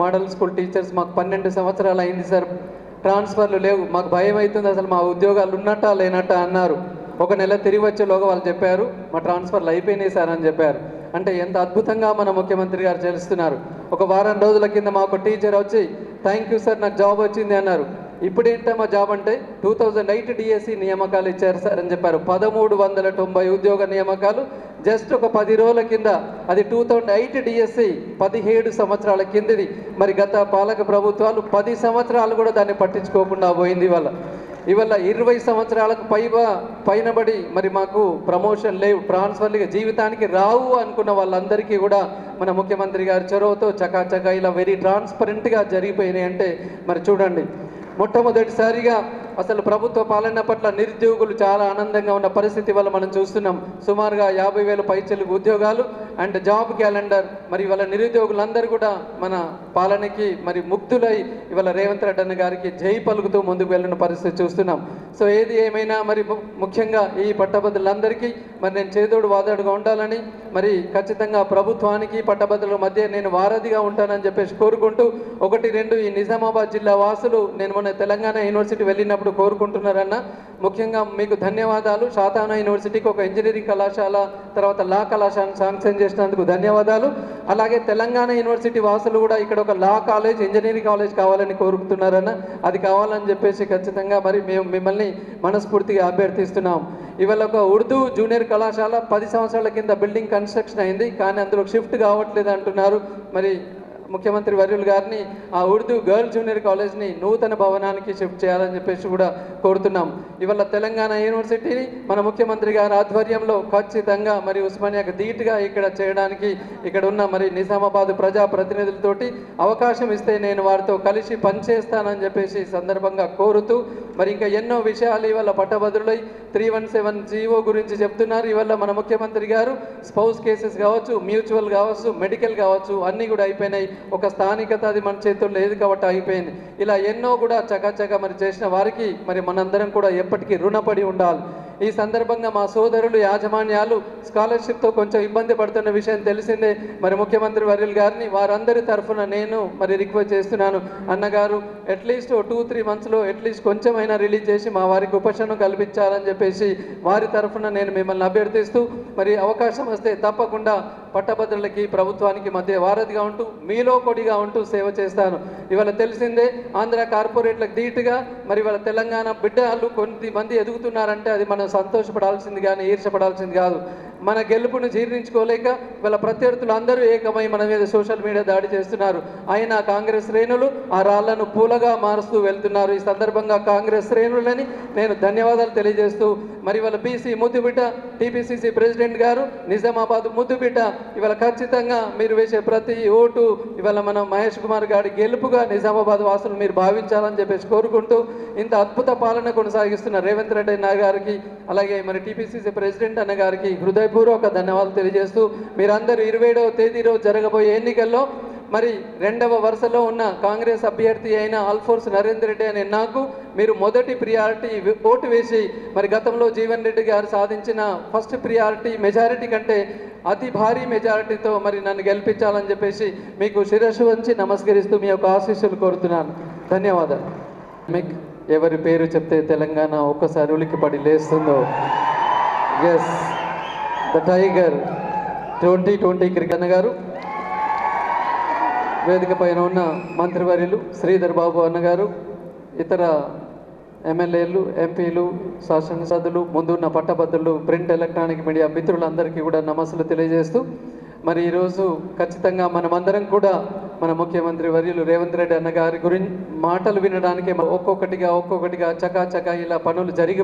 Model school teachers మాకు పన్నెండు సంవత్సరాలు అయింది సార్. ట్రాన్స్ఫర్లు లేవు. మాకు భయం అవుతుంది అసలు మా ఉద్యోగాలు ఉన్నట్టా లేనట్టా అన్నారు. ఒక నెల తిరిగి వచ్చేలోగా వాళ్ళు చెప్పారు మా ట్రాన్స్ఫర్లు అయిపోయినాయి సార్ అని చెప్పారు. అంటే ఎంత అద్భుతంగా మన ముఖ్యమంత్రి గారు చేస్తున్నారు. ఒక వారం రోజుల కింద మా ఒక టీచర్ వచ్చి థ్యాంక్ యూ సార్ నాకు జాబ్ వచ్చింది అన్నారు. ఇప్పుడు మా జాబ్ అంటే టూ థౌజండ్ ఎయిట్ డిఎస్సి నియామకాలు ఇచ్చారు సార్ అని చెప్పారు. పదమూడు వందల తొంభై ఉద్యోగ నియామకాలు జస్ట్ ఒక పది రోజుల కింద అది టూ థౌజండ్ ఎయిట్ డిఎస్సి పదిహేడు సంవత్సరాల కిందది. మరి గత పాలక ప్రభుత్వాలు పది సంవత్సరాలు కూడా దాన్ని పట్టించుకోకుండా పోయింది ఇవాళ. ఇవాళ ఇరవై సంవత్సరాలకు పైగా పైనబడి మరి మాకు ప్రమోషన్ లేవు ట్రాన్స్ఫర్లుగా జీవితానికి రావు అనుకున్న వాళ్ళందరికీ కూడా మన ముఖ్యమంత్రి గారి చొరవతో చకాచకా ఇలా వెరీ ట్రాన్స్పరెంట్గా జరిగిపోయినాయి అంటే మరి చూడండి. మొట్టమొదటిసారిగా అసలు ప్రభుత్వ పాలన పట్ల నిరుద్యోగులు చాలా ఆనందంగా ఉన్న పరిస్థితి వల్ల మనం చూస్తున్నాం. సుమారుగా యాభై వేల పైచలకు ఉద్యోగాలు అండ్ జాబ్ క్యాలెండర్ మరి వాళ్ళ నిరుద్యోగులందరూ కూడా మన పాలనకి మరి ముగ్ధులై ఇవాళ రేవంత్ రెడ్డి అన్న గారికి జై పలుకుతూ ముందుకు వెళ్ళిన పరిస్థితి చూస్తున్నాం. సో ఏది ఏమైనా మరి ముఖ్యంగా ఈ పట్టభద్రులందరికీ మరి నేను చేదోడు వాదోడుగా ఉండాలని మరి ఖచ్చితంగా ప్రభుత్వానికి పట్టభద్రుల మధ్య నేను వారధిగా ఉంటానని చెప్పేసి కోరుకుంటూ ఒకటి రెండు ఈ నిజామాబాద్ జిల్లా వాసులు నేను మొన్న తెలంగాణ యూనివర్సిటీ వెళ్ళినప్పుడు కోరుకుంటున్నారన్న. ముఖ్యంగా మీకు ధన్యవాదాలు. శాతానా యూనివర్సిటీకి ఒక ఇంజనీరింగ్ కళాశాల తర్వాత లా కళాశాలను శాంక్షన్ చేసినందుకు ధన్యవాదాలు. అలాగే తెలంగాణ యూనివర్సిటీ వాసులు కూడా ఇక్కడ ఒక లా కాలేజ్ ఇంజనీరింగ్ కాలేజ్ కావాలని కోరుకుంటున్నారన్న అది కావాలని చెప్పేసి ఖచ్చితంగా మరి మేము మిమ్మల్ని మనస్ఫూర్తిగా అభ్యర్థిస్తున్నాం. ఇవాళ ఒక ఉర్దూ జూనియర్ కళాశాల పది సంవత్సరాల కింద బిల్డింగ్ కన్స్ట్రక్షన్ అయింది కానీ అందులో షిఫ్ట్ కావట్లేదు అంటున్నారు. మరి ముఖ్యమంత్రి వర్యులు గారిని ఆ ఉర్దూ గర్ల్ జూనియర్ కాలేజ్ని నూతన భవనానికి షిఫ్ట్ చేయాలని చెప్పేసి కూడా కోరుతున్నాం. ఇవాళ తెలంగాణ యూనివర్సిటీని మన ముఖ్యమంత్రి గారి ఆధ్వర్యంలో ఖచ్చితంగా మరి ఉస్మానియాకు ధీటుగా ఇక్కడ చేయడానికి ఇక్కడ ఉన్న మరి నిజామాబాద్ ప్రజా ప్రతినిధులతోటి అవకాశం ఇస్తే నేను వారితో కలిసి పనిచేస్తానని చెప్పేసి సందర్భంగా కోరుతూ మరి ఇంకా ఎన్నో విషయాలు ఇవాళ పట్టభద్రులై త్రీ వన్ సెవెన్ జీవో గురించి చెప్తున్నారు. ఇవాళ మన ముఖ్యమంత్రి గారు స్పౌస్ కేసెస్ కావచ్చు మ్యూచువల్ కావచ్చు మెడికల్ కావచ్చు అన్నీ కూడా అయిపోయినాయి. ఒక స్థానికత అది మన చేతుల్లో లేదు కాబట్టి అయిపోయింది ఇలా ఎన్నో కూడా చకాచకా మరి చేసిన వారికి మరి మనందరం కూడా ఎప్పటికీ రుణపడి ఉండాలి. ఈ సందర్భంగా మా సోదరులు యాజమాన్యాలు స్కాలర్షిప్తో కొంచెం ఇబ్బంది పడుతున్న విషయం తెలిసిందే. మరి ముఖ్యమంత్రి వర్యులు గారిని వారందరి తరఫున నేను మరి రిక్వెస్ట్ చేస్తున్నాను. అన్నగారు అట్లీస్ట్ టూ త్రీ మంత్స్లో అట్లీస్ట్ కొంచెమైనా రిలీజ్ చేసి మా వారికి ఉపశమనం కల్పించాలని చెప్పేసి వారి తరఫున నేను మిమ్మల్ని అభ్యర్థిస్తూ మరి అవకాశం వస్తే తప్పకుండా పట్టభద్రులకి ప్రభుత్వానికి మధ్య వారధిగా ఉంటూ మీలో కొడిగా ఉంటూ సేవ చేస్తాను. ఇవాళ తెలిసిందే ఆంధ్ర కార్పొరేట్లకు ధీటుగా మరి ఇవాళ తెలంగాణ బిడ్డలు కొంతమంది ఎదుగుతున్నారంటే అది మన సంతోషపడాల్సింది కానీ ఈర్షపడాల్సింది కాదు. మన గెలుపును జీర్ణించుకోలేక వీళ్ళ ప్రత్యర్థులు అందరూ ఏకమై మన మీద సోషల్ మీడియా దాడి చేస్తున్నారు. అయినా కాంగ్రెస్ శ్రేణులు ఆ రాళ్ళను పూలగా మారుస్తూ వెళ్తున్నారు. ఈ సందర్భంగా కాంగ్రెస్ శ్రేణులని నేను ధన్యవాదాలు తెలియజేస్తూ మరి ఇవాళ బీసీ ముద్దుబిడ్డ టీపీసీసీ ప్రెసిడెంట్ గారు నిజామాబాద్ ముద్దుబిడ్డ ఇవాళ ఖచ్చితంగా మీరు వేసే ప్రతి ఓటు ఇవాళ మనం మహేష్ కుమార్ గారి గెలుపుగా నిజామాబాద్ వాసులు మీరు భావించాలని చెప్పేసి కోరుకుంటూ ఇంత అద్భుత పాలన కొనసాగిస్తున్న రేవంత్ రెడ్డి గారికి అలాగే మరి టీపీసీసీ ప్రెసిడెంట్ అన్న గారికి హృదయపూర్వక ధన్యవాదాలు తెలియజేస్తూ మీరందరూ ఇరవైడవ తేదీ రోజు జరగబోయే ఎన్నికల్లో మరి రెండవ వరుసలో ఉన్న కాంగ్రెస్ అభ్యర్థి అయిన ఆల్ఫోర్స్ నరేందర్ రెడ్డి అనే నాకు మీరు మొదటి ప్రియారిటీ ఓటు వేసి మరి గతంలో జీవన్ రెడ్డి గారు సాధించిన ఫస్ట్ ప్రియారిటీ మెజారిటీ కంటే అతి భారీ మెజారిటీతో మరి నన్ను గెలిపించాలని చెప్పేసి మీకు శిరస్సు వంచి నమస్కరిస్తూ మీ యొక్క ఆశీస్సులు కోరుతున్నాను. ధన్యవాదాలు. మీకు ఎవరి పేరు చెప్తే తెలంగాణ ఒక్కసారి ఉలికి పడి లేస్తుందో yes the tiger twenty twenty cricket గారు వేదిక పైన ఉన్న మంత్రివర్యులు శ్రీధర్ బాబు అన్నగారు ఇతర ఎమ్మెల్యేలు ఎంపీలు శాసనసభ్యులు ముందున్న పట్టభద్రులు ప్రింట్ ఎలక్ట్రానిక్ మీడియా మిత్రులందరికీ కూడా నమస్సులు తెలియజేస్తూ మరి ఈరోజు ఖచ్చితంగా మనమందరం కూడా మన ముఖ్యమంత్రి వర్యులు రేవంత్ రెడ్డి అన్న గారి గురించి మాటలు వినడానికి ఒక్కొక్కటిగా ఒక్కొక్కటిగా చకాచకా ఇలా పనులు జరిగి